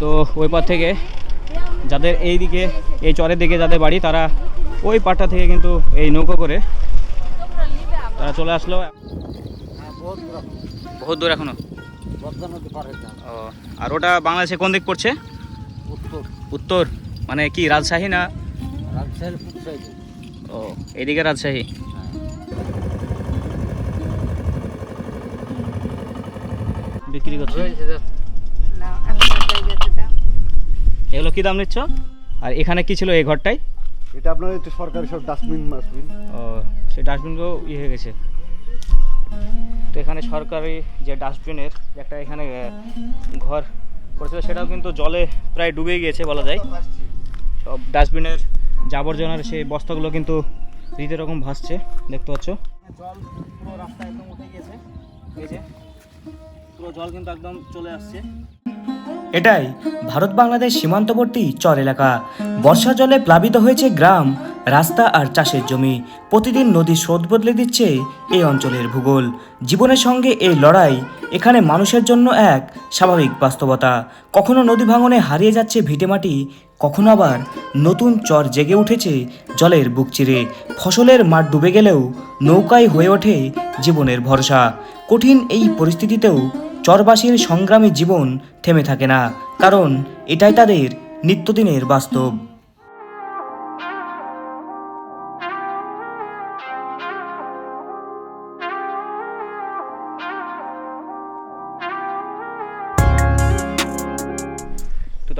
তো ওই পার থেকে যাদের এই দিকে এই চরের দিকে যাদের বাড়ি, তারা ওই পাটটা থেকে কিন্তু এই নৌকো করে তারা চলে আসলো। বহুত দূর এখনও? ও, আর ওটা বাংলাদেশে কোন দিক পড়ছে? উত্তর। মানে কি, রাজশাহী না? ও এদিকে রাজশাহী। বিক্রি করছে। এগুলো কি দাম নিচ্ছ? আর এখানে কি ছিল এই ঘরটাই এটা আপনার একটু সরকারি সব ডাস্টবিন মাসবিন ও সেই ডাস্টবিনগুলো ইয়ে হয়ে গেছে। তো এখানে সরকারি যে ডাস্টবিনের একটা এখানে ঘর করেছিল সেটাও কিন্তু জলে প্রায় ডুবে গিয়েছে বলা যায়। সব ডাস্টবিনের জাবরজনার সেই বস্তাগুলো কিন্তু রীতি রকম ভাসছে দেখতে পাচ্ছ। জল পুরো রাস্তা একদম উঠে গিয়েছে এই যে পুরো জল কিন্তু একদম চলে আসছে। এটাই ভারত বাংলাদেশ সীমান্তবর্তী চর এলাকা। বর্ষা জলে প্লাবিত হয়েছে গ্রাম, রাস্তা আর চাষের জমি। প্রতিদিন নদী স্রোত বদলে দিচ্ছে এই অঞ্চলের ভূগোল। জীবনের সঙ্গে এই লড়াই এখানে মানুষের জন্য এক স্বাভাবিক বাস্তবতা। কখনো নদী ভাঙনে হারিয়ে যাচ্ছে ভিটেমাটি কখনো আবার নতুন চর জেগে উঠেছে জলের বুক চিরে। ফসলের মাঠ ডুবে গেলেও নৌকায় হয়ে ওঠে জীবনের ভরসা। কঠিন এই পরিস্থিতিতেও চরবাসীর সংগ্রামী জীবন থেমে থাকে না, কারণ এটাই তাদের নিত্যদিনের বাস্তব।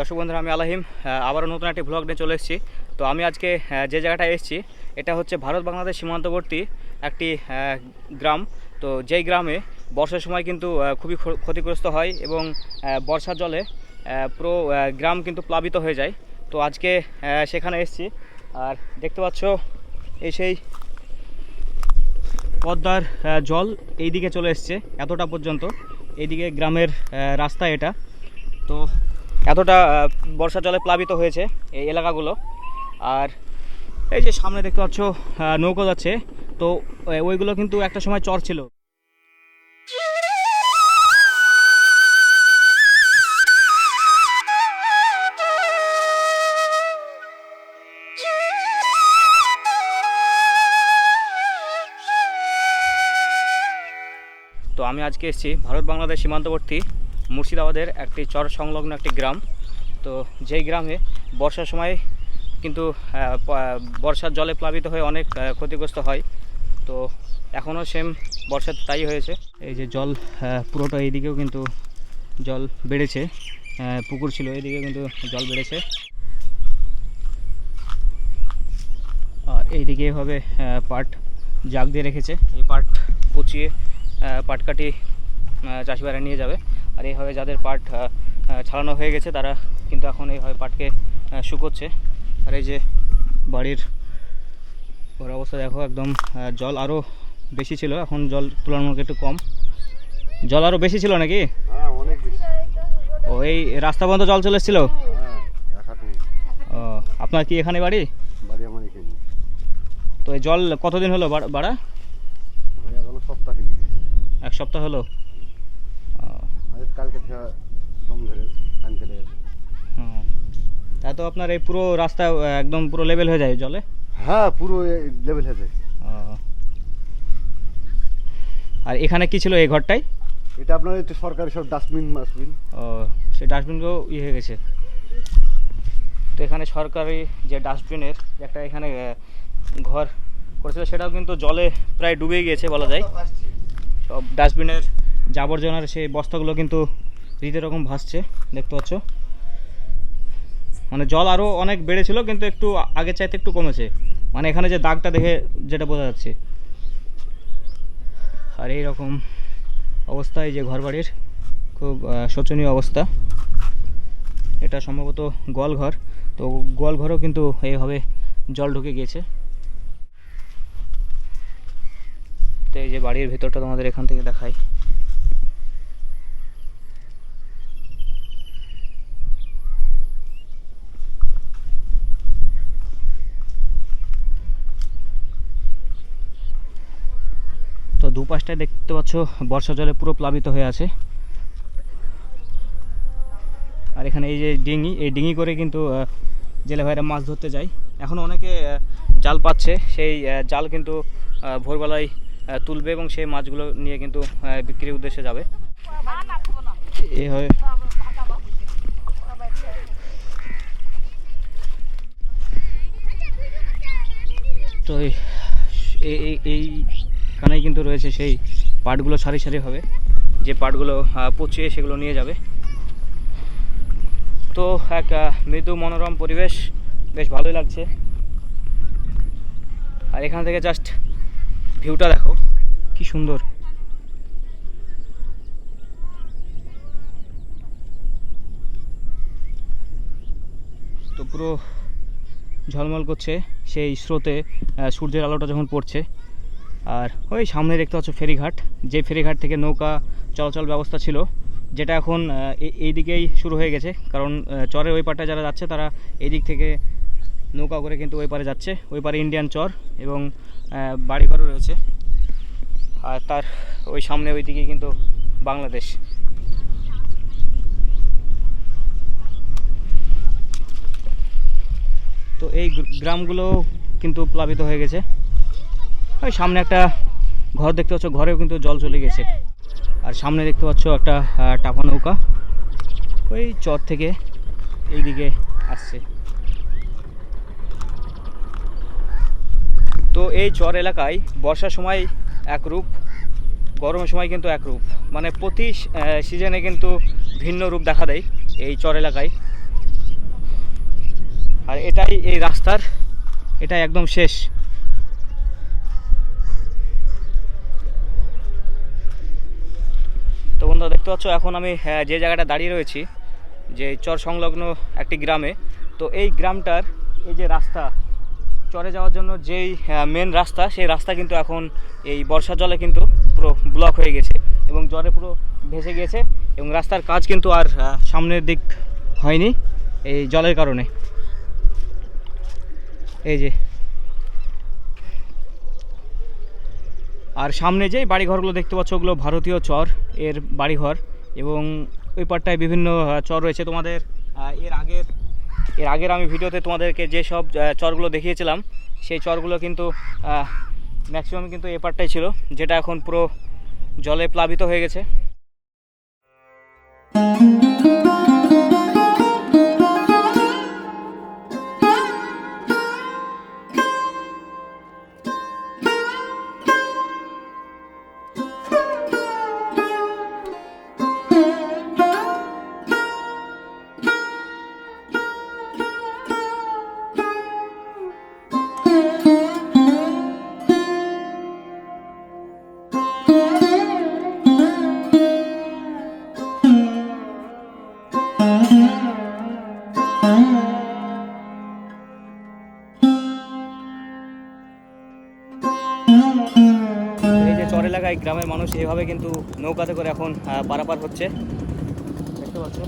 দর্শক বন্ধুরা, আমি আলাহিম আবারও নতুন একটি ভ্লগ নিয়ে চলে এসেছি। তো আমি আজকে যে জায়গাটায় এসেছি, এটা হচ্ছে ভারত বাংলাদেশ সীমান্তবর্তী একটি গ্রাম। তো যেই গ্রামে বর্ষার সময় কিন্তু খুবই ক্ষতিগ্রস্ত হয় এবং বর্ষার জলে পুরো গ্রাম কিন্তু প্লাবিত হয়ে যায়। তো আজকে সেখানে এসেছি। আর দেখতে পাচ্ছ এই সেই পদ্মার জল এই দিকে চলে এসছে এতটা পর্যন্ত। এইদিকে গ্রামের রাস্তা এটা। তো এতটা আহ, বর্ষার জলে প্লাবিত হয়েছে এই এলাকাগুলো। আর এই যে সামনে দেখতে পাচ্ছ নৌকো যাচ্ছে। তো ওইগুলো কিন্তু একটা সময় চর ছিল। তো আমি আজকে এসেছি ভারত বাংলাদেশ সীমান্তবর্তী মুর্শিদাবাদের একটি চর সংলগ্ন একটি গ্রাম। তো যেই গ্রামে বর্ষার সময় কিন্তু বর্ষার জলে প্লাবিত হয়ে অনেক ক্ষতিগ্রস্ত হয়। তো এখনও সেম বর্ষার তাই হয়েছে। এই যে জল পুরোটা এইদিকেও কিন্তু জল বেড়েছে পুকুর ছিল এইদিকে কিন্তু জল বেড়েছে। আর এইদিকে এভাবে পাট জাগ দিয়ে রেখেছে। এই পাট পচিয়ে আহ, পাট কাটি আহ, চাষিবারা নিয়ে যাবে। আর এইভাবে যাদের পাট ছাড়ানো হয়ে গেছে তারা কিন্তু এখন এইভাবে পাটকে শুকোচ্ছে। আর এই যে বাড়ির ঘর অবস্থা দেখো একদম জল আরও বেশি ছিল। এখন জল তুলনামূলক একটু কম। জল আরও বেশি ছিল নাকি? হ্যাঁ অনেক ও এই রাস্তা পর্যন্ত জল চলে এসেছিল? হ্যাঁ ও আপনার কি এখানে বাড়ি? তো এই জল কতদিন হলো বাড়- বাড়া হয়ে গেল সপ্তাহ কিনে এক সপ্তাহ হলো? কালকে। তা তো আপনার এই পুরো রাস্তা একদম পুরো লেভেল হয়ে যায় জলে? হ্যাঁ পুরো লেভেল হয়ে যায়। আর এখানে কি ছিল এই ঘরটাই? এটা আপনার একটু সরকারি সব ডাস্টবিন মাসবিন ও সেই ডাস্টবিনগুলো ইয়ে হয়ে গেছে। তো এখানে সরকারি যে ডাস্টবিনের একটা এখানে ঘর করেছিল সেটাও কিন্তু জলে প্রায় ডুবে গিয়েছে বলা যায়। ডাস্টবিনের জাবরজনার সেই বস্তাগুলো কিন্তু রীতি রকম ভাসছে, দেখতে পাচ্ছ। মানে জল আরও অনেক বেড়েছিল, কিন্তু একটু আগের চাইতে একটু কমেছে। মানে এখানে যে দাগটা দেখে যেটা বোঝা যাচ্ছে। আর এই রকম অবস্থা, এই যে ঘরবাড়ির খুব শোচনীয় অবস্থা। এটা সম্ভবত গোয়ালঘর। তো গোয়ালঘরও কিন্তু এইভাবে জল ঢুকে গিয়েছে। তো এই যে বাড়ির ভেতরটা তোমাদের এখান থেকে দেখাই। তো দুপাশটায় দেখতে পাচ্ছ, বর্ষা জলে পুরো প্লাবিত হয়ে আছে। আর এখানে এই যে ডিঙি, এই ডিঙি করে কিন্তু জেলে ভাইরা মাছ ধরতে যায়। এখন অনেকে জাল পাচ্ছে। সেই জাল কিন্তু ভোরবেলায় তুলবে এবং সেই মাছগুলো নিয়ে কিন্তু বিক্রির উদ্দেশ্যে যাবে। এই হয়। তো এই এই- এই- এইখানেই কিন্তু রয়েছে সেই পাটগুলো সারি সারি হবে। যে পাটগুলো পচিয়ে সেগুলো নিয়ে যাবে। তো এক মৃদু মনোরম পরিবেশ। বেশ ভালোই লাগছে। আর এখান থেকে জাস্ট ভিউটা দেখো, কি সুন্দর। তো পুরো ঝলমল করছে সেই স্রোতে সূর্যের আলোটা যখন পড়ছে। আর ওই সামনে দেখতে পাচ্ছ ফেরিঘাট, যে ফেরিঘাট থেকে নৌকা চলাচল ব্যবস্থা ছিল, যেটা এখন এই- দিকেই শুরু হয়ে গেছে। কারণ চরের ওই পারটা যারা যাচ্ছে, তারা এই দিক থেকে নৌকা করে কিন্তু ওই পারে যাচ্ছে। ওই পারে ইন্ডিয়ান চর এবং বাড়িঘরও রয়েছে। আর তার ওই সামনে ওই দিকে কিন্তু বাংলাদেশ। তো এই গ্রামগুলো কিন্তু প্লাবিত হয়ে গেছে। ওই সামনে একটা ঘর দেখতে পাচ্ছ, ঘরেও কিন্তু জল চলে গেছে। আর সামনে দেখতে পাচ্ছ একটা টাপা নৌকা। ওই চর থেকে এইদিকে আসছে। তো এই চর এলাকায় বর্ষার সময় একরূপ গরমের সময় কিন্তু একরূপ মানে প্রতি সিজনে কিন্তু ভিন্ন রূপ দেখা দেয় এই চর এলাকায়। আর এটাই এই রাস্তার, এটাই একদম শেষ। তো বন্ধুরা, দেখতে পাচ্ছ, এখন আমি যে জায়গাটা দাঁড়িয়ে রয়েছি, যে চর সংলগ্ন একটি গ্রামে, তো এই গ্রামটার এই যে রাস্তা চরে যাওয়ার জন্য যেই মেন রাস্তা, সেই রাস্তা কিন্তু এখন এই বর্ষার জলে কিন্তু পুরো ব্লক হয়ে গেছে এবং জলে পুরো ভেসে গিয়েছে এবং রাস্তার কাজ কিন্তু আর সামনের দিক হয়নি এই জলের কারণে। এই যে। আর সামনে যে বাড়িঘরগুলো দেখতে পাচ্ছ, ওগুলো ভারতীয় চর, এর বাড়িঘর এবং ওই পারটায় বিভিন্ন চর রয়েছে। তোমাদের এর আগের এর আগের আমি ভিডিওতে তোমাদেরকে যে সব চরগুলো দেখিয়েছিলাম, সেই চরগুলো কিন্তু ম্যাক্সিমাম কিন্তু এপারটাই পারটাই ছিল, যেটা এখন পুরো জলে প্লাবিত হয়ে গেছে। এলাকায় গ্রামের মানুষ এভাবে কিন্তু নৌকাতে করে এখন পারাপার হচ্ছে। দেখতে পাচ্ছ।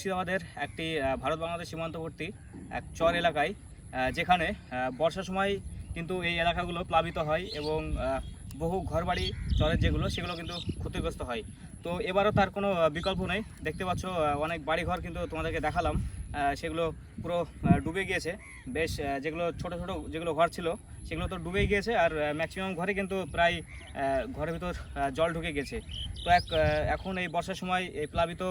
মুর্শিদাবাদের একটি ভারত বাংলাদেশ সীমান্তবর্তী এক চর এলাকায় যেখানে বর্ষার সময় কিন্তু এই এলাকাগুলো প্লাবিত হয় এবং বহু ঘরবাড়ি চরের যেগুলো, সেগুলো কিন্তু ক্ষতিগ্রস্ত হয়। তো এবারও তার কোনো বিকল্প নেই। দেখতে পাচ্ছ অনেক বাড়িঘর কিন্তু তোমাদেরকে দেখালাম। সেগুলো পুরো ডুবে গিয়েছে। বেশ যেগুলো ছোট ছোট যেগুলো ঘর ছিল, সেগুলো তো ডুবেই গিয়েছে আর ম্যাক্সিমাম ঘরে কিন্তু প্রায় ঘরের ভিতর জল ঢুকে গেছে তো এক এখন এই বর্ষার সময় এই প্লাবিত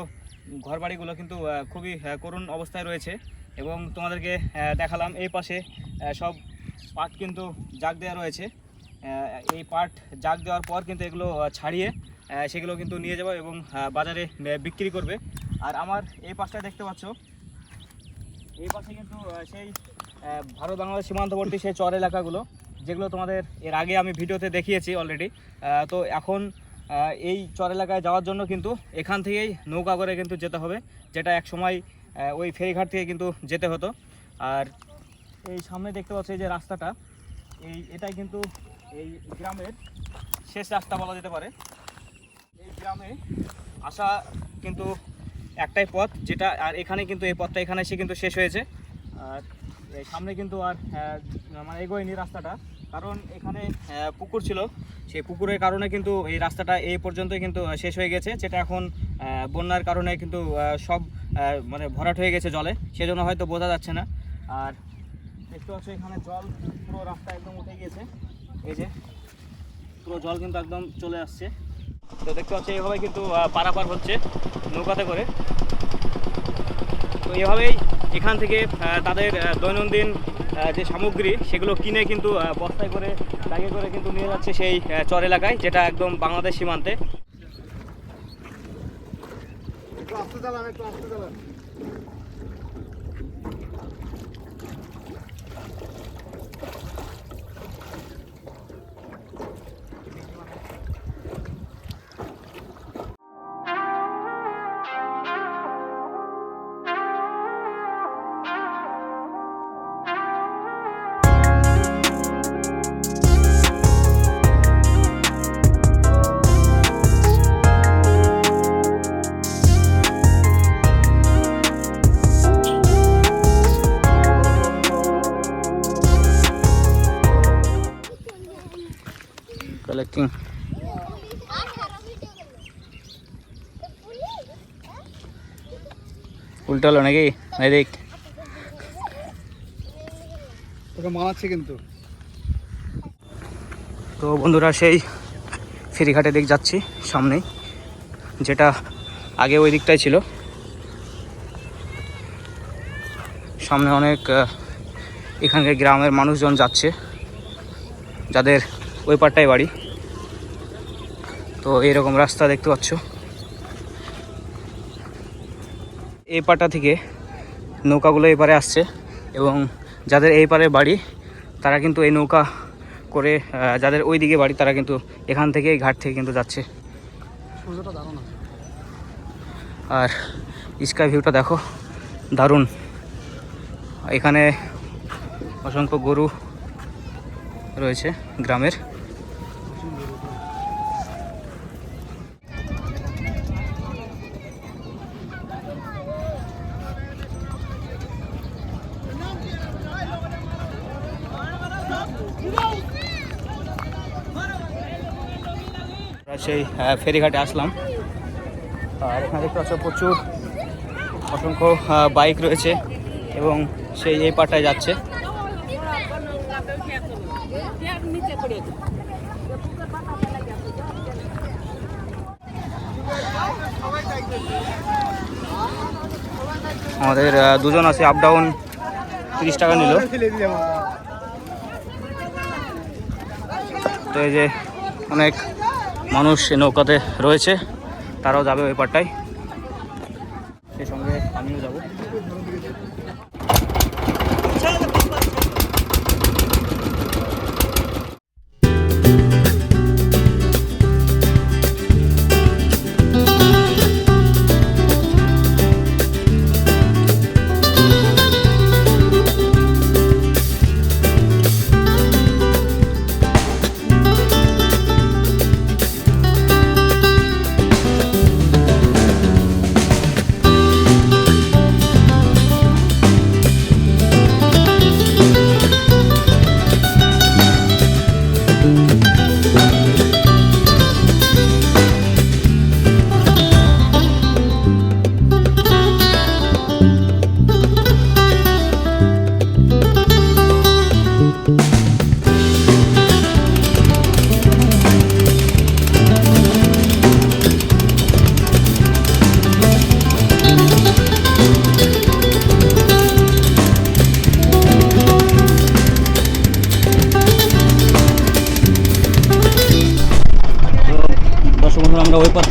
ঘরবাড়িগুলো কিন্তু খুবই করুণ অবস্থায় রয়েছে। এবং তোমাদেরকে দেখালাম এই পাশে সব পাট কিন্তু জাগ দেওয়া রয়েছে। এই পাট জাগ দেওয়ার পর কিন্তু এগুলো ছাড়িয়ে সেগুলো কিন্তু নিয়ে যাব এবং বাজারে বিক্রি করবে। আর আমার এই পাশটা দেখতে পাচ্ছ, এই পাশে কিন্তু সেই ভারত বাংলাদেশ সীমান্তবর্তী সেই চর এলাকাগুলো, যেগুলো তোমাদের এর আগে আমি ভিডিওতে দেখিয়েছি অলরেডি। তো এখন এই চর এলাকায় যাওয়ার জন্য কিন্তু এখান থেকেই নৌকা করে কিন্তু যেতে হবে, যেটা এক সময় ওই ফেরিঘাট থেকে কিন্তু যেতে হতো। আর এই সামনে দেখতে পাচ্ছি যে রাস্তাটা, এই, এটাই কিন্তু এই গ্রামের শেষ রাস্তা বলা যেতে পারে। এই গ্রামে আসা কিন্তু একটাই পথ, যেটা, আর এখানে কিন্তু এই পথটা এখানে এসে কিন্তু শেষ হয়েছে। আর সামনে কিন্তু আর মানে এগোয়নি রাস্তাটা। কারণ এখানে পুকুর ছিল। সেই পুকুরের কারণে কিন্তু এই রাস্তাটা এই পর্যন্তই কিন্তু শেষ হয়ে গেছে। যেটা এখন বন্যার কারণে কিন্তু সব মানে ভরাট হয়ে গেছে জলে। সেজন্য হয়তো বোঝা যাচ্ছে না। আর দেখতে পাচ্ছ এখানে জল পুরো রাস্তা একদম উঠে গিয়েছে। এই যে, পুরো জল কিন্তু একদম চলে আসছে। তো দেখতে পাচ্ছি এইভাবে কিন্তু পারাপার হচ্ছে নৌকাতে করে। তো এভাবেই এখান থেকে তাদের দৈনন্দিন যে সামগ্রী, সেগুলো কিনে কিন্তু বস্তায় করে, ব্যাগে করে কিন্তু নিয়ে যাচ্ছে সেই চর এলাকায়, যেটা একদম বাংলাদেশ সীমান্তে। চালান, একটু চালান। কালেক্টিং উল্টো হলো নাকি? এদিক। ওকে মানাচ্ছে কিন্তু। তো বন্ধুরা সেই ফেরিঘাটের দিক যাচ্ছি সামনেই যেটা আগে ওই দিকটাই ছিল। সামনে অনেক এখানকার গ্রামের মানুষজন যাচ্ছে যাদের ওই পারটাই বাড়ি। তো এরকম রাস্তা দেখতে পাচ্ছ। এই পাটা থেকে নৌকাগুলো এপারে আসছে এবং যাদের এই পারে বাড়ি তারা কিন্তু এই নৌকা করে যাদের ওই দিকে বাড়ি তারা কিন্তু এখান থেকে এই ঘাট থেকে কিন্তু যাচ্ছে। দারুণ আর স্কাই ভিউটা দেখো দারুণ। এখানে অসংখ্য গরু রয়েছে গ্রামের আমরা সেই আহ, ফেরিঘাটে আসলাম। আর এখানে দেখতে পাচ্ছ প্রচুর অসংখ্য বাইক রয়েছে এবং সেই এই পাটায় যাচ্ছে। আমাদের দুজন আছে আপ ডাউন তিরিশ টাকা নিল। তো এই যে অনেক মানুষ নৌকাতে রয়েছে তারাও যাবে ওই পারটায়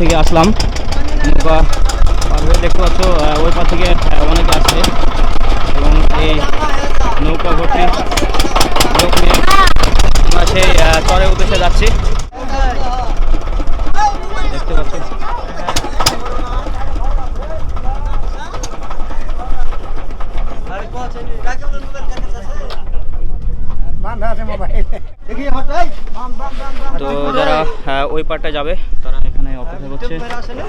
থেকে আসলাম। নৌকা পার হয়ে দেখতে পাচ্ছ ওই পার থেকে অনেকে আসছে। এবং এই নৌকা ভর্তি লোক নিয়ে আমরা সেই চরের উদ্দেশ্যে যাচ্ছি। দেখতে পাচ্ছ। তো যারা ওই পারটা যাবে অপেক্ষা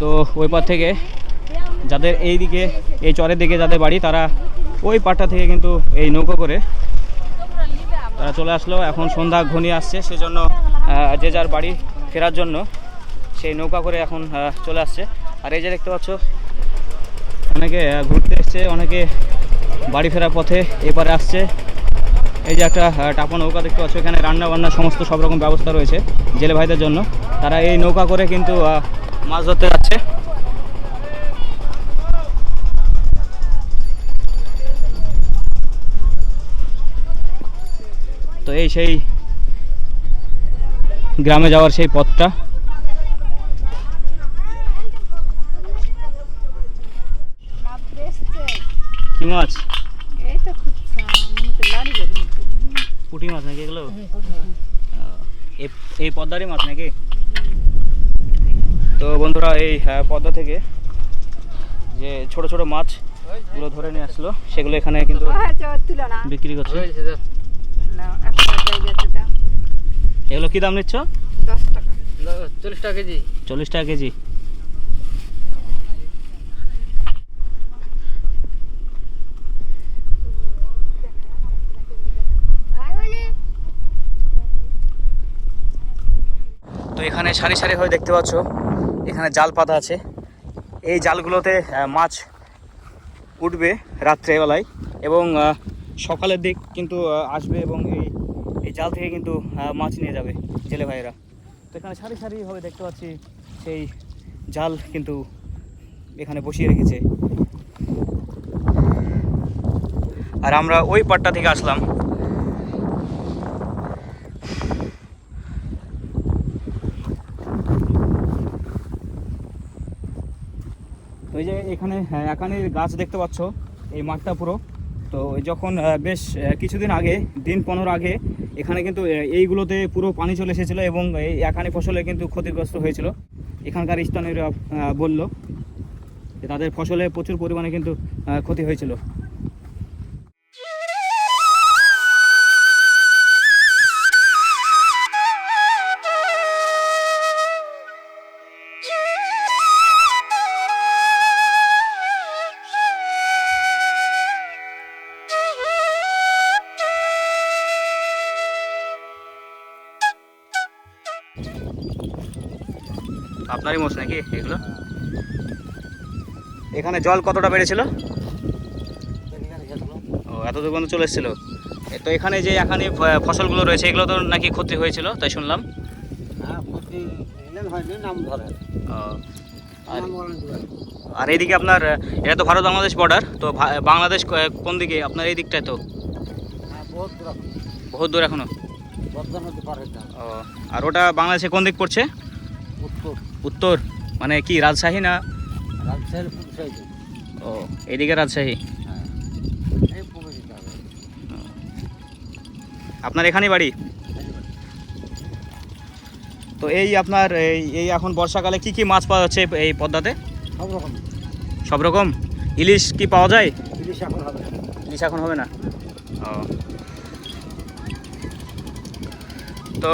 তো ওই পার থেকে যাদের এই দিকে এই চরের দিকে যাদের বাড়ি, তারা ওই পাড়টা থেকে কিন্তু এই নৌকো করে তারা চলে আসলো। এখন সন্ধ্যা ঘনিয়ে আসছে, সেজন্য যে যার বাড়ি ফেরার জন্য সেই নৌকা করে এখন চলে আসছে। আর এই যে দেখতে পাচ্ছ, অনেকে ঘুরতে এসছে, অনেকে বাড়ি ফেরার পথে এপারে আসছে। এই যে একটা টাপা নৌকা দেখতে পাচ্ছ, এখানে রান্না বান্না সমস্ত সব রকম ব্যবস্থা রয়েছে জেলে ভাইদের জন্য। তারা এই নৌকা করে কিন্তু মাছ ধরতে যাচ্ছে। তো এই সেই গ্রামে যাওয়ার সেই পথটা। কি মাছ? পুঁটি মাছ নাকি এগুলো? এই এই পদ্মারই মাছ নাকি? তো বন্ধুরা এই পদ্মা থেকে যে ছোট ছোট মাছগুলো ধরে নিয়ে আসলো সেগুলো এখানে কিন্তু বিক্রি করছে। এগুলো কি দাম নিচ্ছ? টাকা। চল্লিশ টাকা কেজি। চল্লিশ টাকা কেজি। তো এখানে সারি সারি হয়ে দেখতে পাচ্ছ। এখানে জাল পাতা আছে। এই জালগুলোতে মাছ উঠবে রাত্রেবেলায় এবং সকালের দিক কিন্তু আসবে এবং এই এই জাল থেকে কিন্তু মাছ নিয়ে যাবে জেলে ভাইয়েরা। তো এখানে সারি সারিভাবে দেখতে পাচ্ছি সেই জাল কিন্তু এখানে বসিয়ে রেখেছে। আর আমরা ওই পাটটা থেকে আসলাম। এই যে এখানে এখানে একানের গাছ দেখতে পাচ্ছ এই মাঠটা পুরো। তো যখন বেশ কিছুদিন আগে দিন পনেরো আগে এখানে কিন্তু এইগুলোতে পুরো পানি চলে এসেছিল এবং এই একানি ফসলে কিন্তু ক্ষতিগ্রস্ত হয়েছিল। এখানকার স্থানীয়রা আহ, বলল তাদের ফসলে প্রচুর পরিমাণে কিন্তু ক্ষতি হয়েছিল। আপনারই মোষ নাকি এগুলো? এখানে জল কতটা বেড়েছিল? ও এত দূর পর্যন্ত চলে এসেছিল। তো এখানে যে এখানে ফসলগুলো রয়েছে এগুলো তো নাকি ক্ষতি হয়েছিল তাই শুনলাম। হ্যাঁ আর এইদিকে আপনার এটা তো ভারত বাংলাদেশ বর্ডার তো বাংলাদেশ কোন দিকে? আপনার এই দিকটায় তো? হ্যাঁ বহুত দূর এখনও। ও আর ওটা বাংলাদেশে কোন দিক পড়ছে? উত্তর মানে কি রাজশাহী না? ও এইদিকে রাজশাহী? হ্যাঁ আপনার এখানেই বাড়ি? তো এই আপনার এই এখন বর্ষাকালে কি কি মাছ পাওয়া যাচ্ছে এই- এই পদ্মাতে? সব রকম। সব রকম? ইলিশ কি পাওয়া যায়? ইলিশ এখন হবে ইলিশ এখন হবে না? ও। তো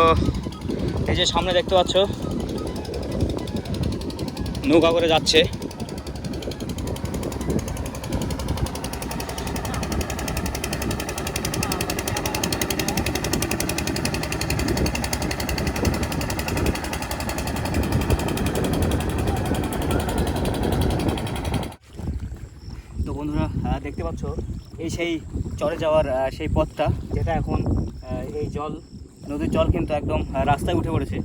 এই যে সামনে দেখতে পাচ্ছ নৌকা করে যাচ্ছে। তো বন্ধুরা দেখতে পাচ্ছ, এই সেই চরে যাওয়ার সেই পথটা, যেটা এখন এই জল, নদীর জল কিন্তু একদম রাস্তায় উঠে পড়েছে।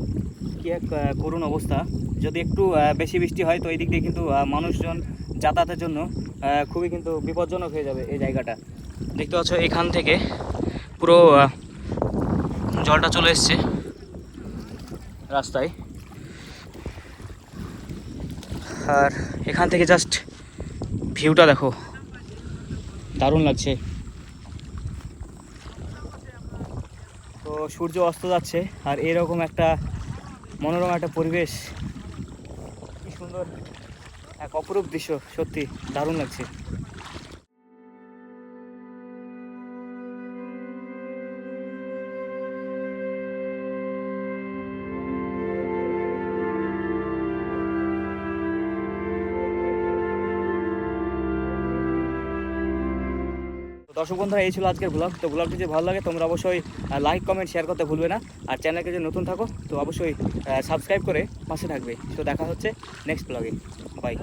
কি এক করুণ অবস্থা। যদি একটু বেশি বৃষ্টি হয়, তো এই দিক দিয়ে কিন্তু মানুষজন যাতায়াতের জন্য খুবই কিন্তু বিপজ্জনক হয়ে যাবে এই জায়গাটা। দেখতে পাচ্ছ এখান থেকে পুরো জলটা চলে এসছে রাস্তায়। আর এখান থেকে জাস্ট ভিউটা দেখো। দারুণ লাগছে। তো সূর্য অস্ত যাচ্ছে, আর এরকম একটা মনোরম একটা পরিবেশ এক অপরূপ দৃশ্য সত্যি দারুণ লাগছে। দর্শক বন্ধুরা, এই ছিল আজকের ব্লগ তো ব্লগটি যদি ভালো লাগে, তোমরা অবশ্যই লাইক কমেন্ট শেয়ার করতে ভুলবে না। আর চ্যানেলকে যদি নতুন থাকো, তো অবশ্যই সাবস্ক্রাইব করে পাশে থাকবে। তো দেখা হচ্ছে নেক্সট ব্লগে বাই